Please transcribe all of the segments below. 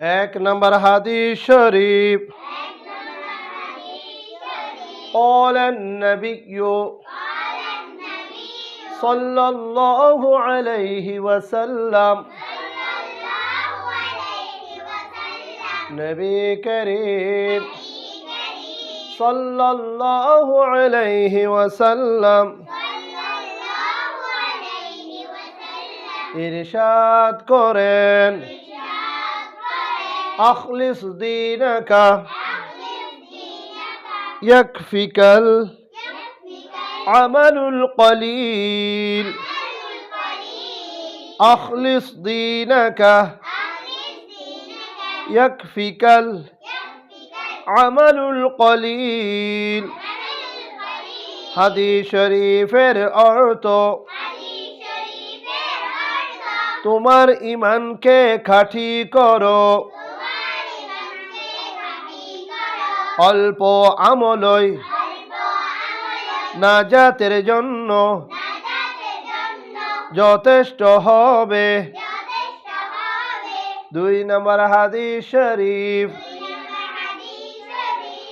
এক নম্বর হাদিস শরীফ قال النبي صلى الله عليه وسلم নবী করিম صلى الله عليه وسلم ইরশাদ করেন أخلص دينك يكفيك العمل القليل أخلص دينك يكفيك العمل القليل হাদিস শরীফের অর্থ তোমার ইমানকে খাঁটি করো অল্প আমলই নাজাতের জন্য যথেষ্ট হবে দুই নম্বর হাদিস শরীফ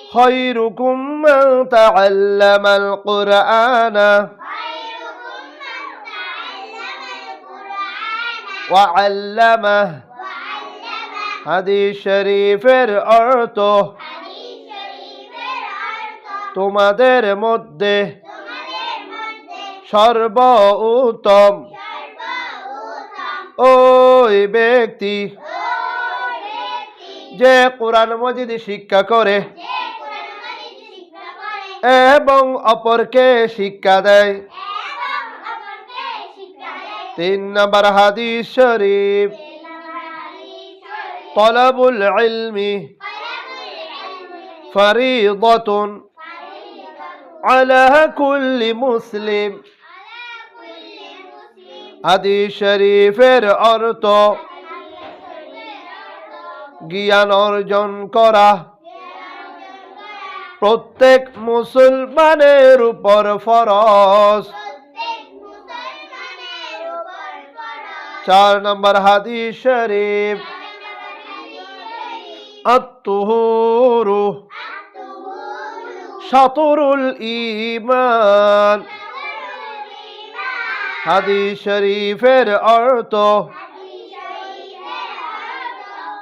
خيركم من تعلم القرآن وعلمه হাদিস শরীফের অর্থ তোমাদের মধ্যে সর্ব উত্তম ওই ব্যক্তি যে কোরআন মজিদ শিক্ষা করে এবং অপরকে শিক্ষা দেয় তিন নম্বর হাদিস শরীফ طلب العلم فريضة على كل مسلم হাদিস শরীফের অর্থ জ্ঞান অর্জন করা প্রত্যেক মুসলমানের উপর ফরজ চার নম্বর হাদিস শরীফ আত্মহুরু শাতরুল ঈমান। হাদিস শরীফের অর্থ,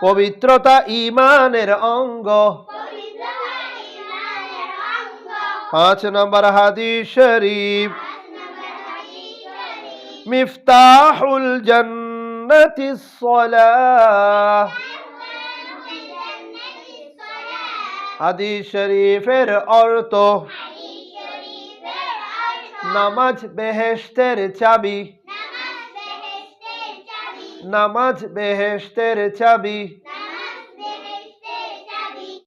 পবিত্রতা ঈমানের অঙ্গ। পাঁচ নম্বর হাদিস শরীফ, মিফতাহুল জান্নাতি সলাহ। হাদিস শরীফের অর্থ নামাজ বেহেস্তের চাবি। নামাজ বেহেস্তের চাবি।